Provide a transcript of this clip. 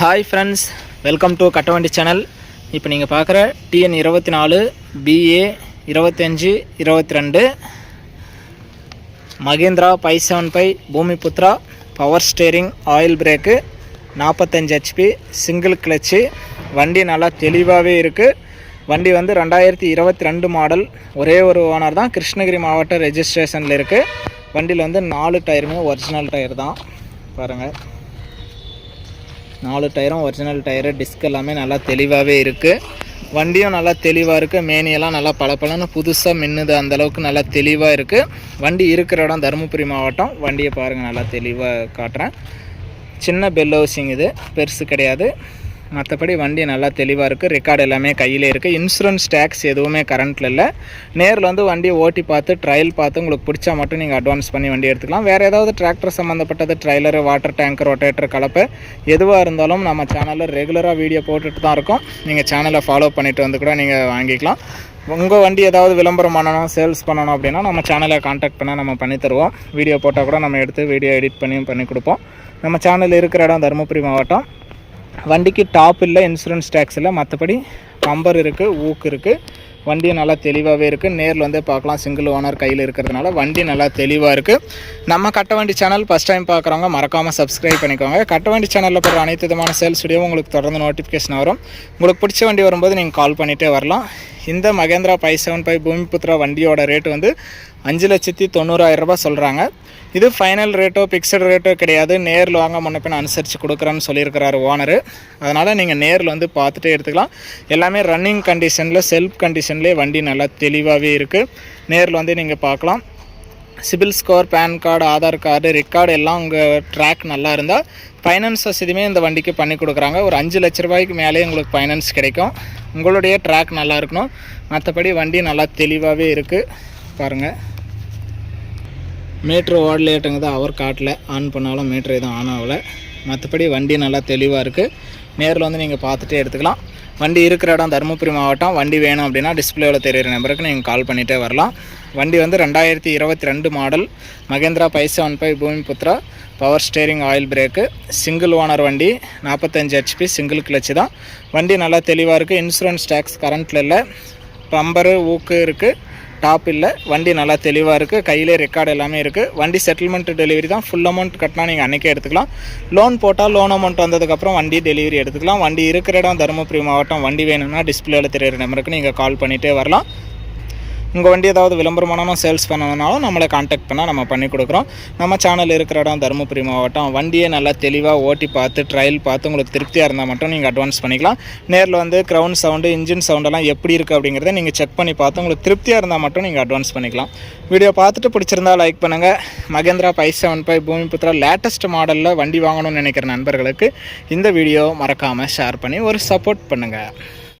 Hi friends welcome to Kattavandi channel இப்போ நீங்கள் பார்க்குற டிஎன் இருபத்தி நாலு பிஏ இருபத்தஞ்சி இருபத்தி ரெண்டு Mahindra five seven five Bhoomiputra power steering oil brake நாற்பத்தஞ்சு ஹெச்பி சிங்கிள் கிளச்சு வண்டி நல்லா தெளிவாகவே இருக்குது வண்டி வந்து ரெண்டாயிரத்தி இருபத்தி ரெண்டு மாடல் ஒரே ஒரு ஓனர் தான் கிருஷ்ணகிரி மாவட்ட ரெஜிஸ்ட்ரேஷனில் இருக்குது வண்டியில் வந்து நாலு டயருமே ஒரிஜினல் டயர் தான். பாருங்கள் நாலு டயரும் ஒரிஜினல் டயரு டிஸ்க் எல்லாமே நல்லா தெளிவாகவே இருக்குது வண்டியும் நல்லா தெளிவாக இருக்குது மேனியெல்லாம் நல்லா பளபளன்னு புதுசாக மின்னுது. அந்தளவுக்கு நல்லா தெளிவாக இருக்குது வண்டி இருக்கிற இடம் தருமபுரி மாவட்டம். வண்டியை பாருங்கள் நல்லா தெளிவாக காட்டுறேன். சின்ன பெல் ஹவுசிங் இது. பெருசு கிடையாது. மற்றபடி வண்டி நல்லா தெளிவாக இருக்குது ரெக்கார்டு எல்லாமே கையில் இருக்குது இன்சூரன்ஸ் டேக்ஸ் எதுவுமே கரண்ட்டில் இல்லை. நேரில் வந்து வண்டியை ஓட்டி பார்த்து ட்ரையல் பார்த்து உங்களுக்கு பிடிச்சா மட்டும் நீங்கள் அட்வான்ஸ் பண்ணி வண்டி எடுத்துக்கலாம். வேறு ஏதாவது டிராக்டர் சம்மந்தப்பட்டது ட்ரைலரு வாட்டர் டேங்கர் ரொட்டேட்டர் கலப்பு எதுவாக இருந்தாலும் நம்ம சேனலில் ரெகுலராக வீடியோ போட்டுட்டு தான் இருக்கோம். நீங்கள் சேனலை ஃபாலோ பண்ணிவிட்டு வந்து கூட நீங்கள் வாங்கிக்கலாம். உங்கள் வண்டி ஏதாவது விளம்பரம் பண்ணணும் சேல்ஸ் பண்ணணும் அப்படின்னா நம்ம சேனலை காண்டாக்ட் பண்ணால் நம்ம பண்ணித்தருவோம் வீடியோ போட்டால் கூட நம்ம எடுத்து வீடியோ எடிட் பண்ணியும் பண்ணி கொடுப்போம். நம்ம சேனல் இருக்கிற இடம் தருமபுரி மாவட்டம். வண்டிக்கு டாப் இல்லை இன்சூரன்ஸ் டேக்ஸ் இல்லை. மற்றபடி பம்பர் இருக்குது ஊக்கு இருக்குது வண்டியும் நல்லா தெளிவாகவே இருக்குது நேரில் வந்து பார்க்கலாம் சிங்கிள் ஓனர் கையில் இருக்கிறதுனால வண்டி நல்லா தெளிவாக இருக்குது நம்ம கட்ட வண்டி சேனல் ஃபஸ்ட் டைம் பார்க்குறவங்க மறக்காமல் சப்ஸ்கிரைப் பண்ணிக்கோங்க. கட்ட வண்டி சேனலில் போகிற அனைத்து விதமான சேல்ஸ் வீடியோ உங்களுக்கு தொடர்ந்து நோட்டிஃபிகேஷன் வரும். உங்களுக்கு பிடிச்ச வண்டி வரும்போது நீங்கள் கால் பண்ணிகிட்டே வரலாம். இந்த Mahindra five seven five Bhoomiputra வண்டியோட ரேட் வந்து அஞ்சு லட்சத்தி தொண்ணூறாயிரம் ரூபாய் சொல்கிறாங்க இது ஃபைனல் ரேட்டோ ஃபிக்ஸட் ரேட்டோ கிடையாது. நேரில் வாங்க முன்னப்பின் அனுசரித்து கொடுக்குறேன்னு சொல்லியிருக்கிறாரு ஓனரு அதனால் நீங்கள் நேரில் வந்து பார்த்துட்டே எடுத்துக்கலாம் எல்லாமே ரன்னிங் கண்டிஷனில் செல்ஃப் கண்டிஷன்லேயே வண்டி நல்லா தெளிவாகவே இருக்குது நேரில் வந்து நீங்கள் பார்க்கலாம். CIBIL score PAN card Aadhaar card record எல்லாம் உங்கள் ட்ராக் நல்லா இருந்தால் ஃபைனான்ஸ் வசதியுமே இந்த வண்டிக்கு பண்ணி கொடுக்குறாங்க. ஒரு அஞ்சு லட்ச ரூபாய்க்கு மேலே உங்களுக்கு ஃபைனான்ஸ் கிடைக்கும். உங்களுடைய ட்ராக் நல்லா இருக்கணும். மற்றபடி வண்டி நல்லா தெளிவாகவே இருக்குது பாருங்கள் மீட்ரு ஓடலேட்டுங்குது அவர் காட்டல. ஆன் பண்ணாலும் மீட்ரு எதுவும் ஆன் ஆகலை. மற்றபடி வண்டி நல்லா தெளிவாக இருக்குது நேரில் வந்து நீங்கள் பார்த்துட்டே எடுத்துக்கலாம். வண்டி இருக்கிற இடம் தருமபுரி மாவட்டம். வண்டி வேணும் அப்படின்னா டிஸ்பிளேவில் தெரியிற நம்பருக்கு நீங்கள் கால் பண்ணிகிட்டே வரலாம். வண்டி வந்து ரெண்டாயிரத்தி இருபத்தி ரெண்டு model Mahindra five seven five Bhoomiputra. Power steering oil brake single owner வண்டி. நாற்பத்தஞ்சு ஹெச்பி சிங்கிள் கிளச்சு தான். வண்டி நல்லா தெளிவாக இருக்குது இன்சூரன்ஸ் டேக்ஸ் கரண்ட்டில் இல்லை. பம்பரு ஊக்கு இருக்குது டாப் இல்லை. வண்டி நல்லா தெளிவாக இருக்குது கையிலே ரெக்கார்டு எல்லாமே இருக்குது வண்டி செட்டில்மெண்ட் டெலிவரி தான். ஃபுல் அமௌண்ட் கட்டினா நீங்கள் அன்றைக்கே எடுத்துக்கலாம். லோன் போட்டால் லோன் அமௌண்ட் வந்ததுக்கப்புறம் வண்டி டெலிவரி எடுத்துக்கலாம். வண்டி இருக்கிற இடம் தருமபுரி மாவட்டம். வண்டி வேணும்னா டிஸ்பிளேல தெரியிற நம்பருக்கு நீங்கள் கால் பண்ணிகிட்டே வரலாம். உங்கள் வண்டி ஏதாவது விளம்பரமானாலும் சேல்ஸ் பண்ணணும்னாலும் நம்மளை காண்டாக்ட் பண்ணால் நம்ம பண்ணி கொடுக்குறோம். நம்ம சேனல் இருக்கிற இடம் தருமபுரி மாவட்டம். வண்டியை நல்லா தெளிவாக ஓட்டி பார்த்து ட்ரையல் பார்த்து உங்களுக்கு திருப்தியாக இருந்தால் மட்டும் நீங்கள் அட்வான்ஸ் பண்ணிக்கலாம். நேரில் வந்து க்ரௌண்ட் சவுண்டு இன்ஜின் சவுண்டெல்லாம் எப்படி இருக்குது அப்படிங்கிறத நீங்கள் செக் பண்ணி பார்த்து உங்களுக்கு திருப்தியாக இருந்தால் மட்டும் நீங்கள் அட்வான்ஸ் பண்ணிக்கலாம். வீடியோ பார்த்துட்டு பிடிச்சிருந்தா லைக் பண்ணுங்கள் Mahindra five seven five Bhoomiputra latest மாடலில் வண்டி வாங்கணும்னு நினைக்கிற நண்பர்களுக்கு இந்த வீடியோ மறக்காமல் ஷேர் பண்ணி ஒரு சப்போர்ட் பண்ணுங்கள்